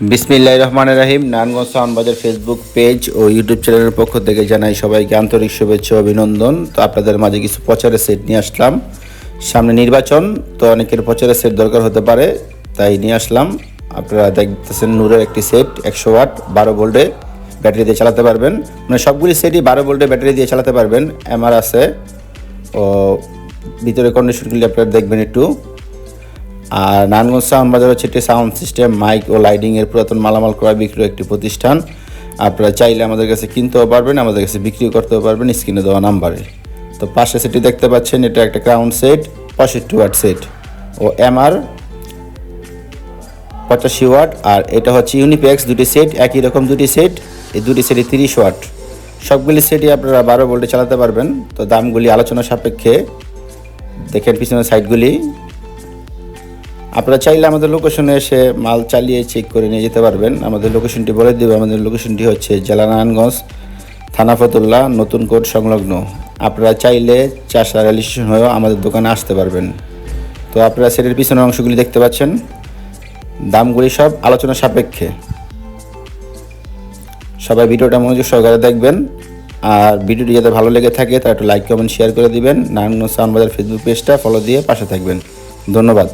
বিসমিল্লাহ রহমান রাহিম, নারায়ণগঞ্জ সাউন্ডবাজার ফেসবুক পেজ ও ইউটিউব চ্যানেলের পক্ষ থেকে জানাই সবাইকে আন্তরিক শুভেচ্ছা অভিনন্দন। তো আপনাদের মাঝে কিছু প্রচারের সেট নিয়ে আসলাম। সামনে নির্বাচন, তো অনেকের প্রচারের সেট দরকার হতে পারে, তাই নিয়ে আসলাম। আপনারা দেখতেছেন নূরের একটি সেট একশো ওয়াট, বারো ভোল্টে ব্যাটারি দিয়ে চালাতে পারবেন। মানে সবগুলি সেটই বারো ভোল্টে ব্যাটারি দিয়ে চালাতে পারবেন। এমআর আছে। ও ভিতরে কন্ডিশনগুলি আপনারা দেখবেন একটু। আর নারায়ণগঞ্জ সাউন্ড বাজার হচ্ছে একটি সাউন্ড সিস্টেম, মাইক ও লাইটিং এর পুরাতন মালামাল ক্রয় বিক্রয় একটি প্রতিষ্ঠান। আপনারা চাইলে আমাদের কাছে কিনতেও পারবেন, আমাদের কাছে বিক্রিও করতেও পারবেন, স্ক্রিনে দেওয়া নাম্বারে। তো পাশে সেটি দেখতে পাচ্ছেন, এটা একটা ক্রাউন সেট পঁয়ষট্টি ওয়াট সেট ও এমআর পঁচাশি ওয়াট আর এটা হচ্ছে ইউনিপ্যাক্স দুটি সেট একই রকম দুটি সেট এই দুটি সেটই তিরিশ ওয়াট সবগুলি সেটই আপনারা বারো ভোল্টে চালাতে পারবেন। তো দামগুলি আলোচনা সাপেক্ষে, দেখেন পিছনের সাইডগুলি আপনারা চাইলে আমাদের লোকেশনে এসে মাল চালিয়ে চেক করে নিয়ে যেতে পারবেন। আমাদের লোকেশনটি বলে দেবে, আমাদের লোকেশনটি হচ্ছে জেলা নারায়ণগঞ্জ, থানা ফতুল্লা, নতুন কোট সংলগ্ন। আপনারা চাইলে চাষা রেল স্টেশন হয়েও আমাদের দোকানে আসতে পারবেন। তো আপনারা সেটের পিছনের অংশগুলি দেখতে পাচ্ছেন। দামগুলি সব আলোচনা সাপেক্ষে। সবাই ভিডিওটা মনোযোগ সহকারে দেখবেন। আর ভিডিওটি যাতে ভালো লেগে থাকে, তার একটু লাইক কমেন্ট শেয়ার করে দিবেন। নারায়ণগঞ্জ সাউন্ড বাজার ফেসবুক পেজটা ফলো দিয়ে পাশে থাকবেন। ধন্যবাদ।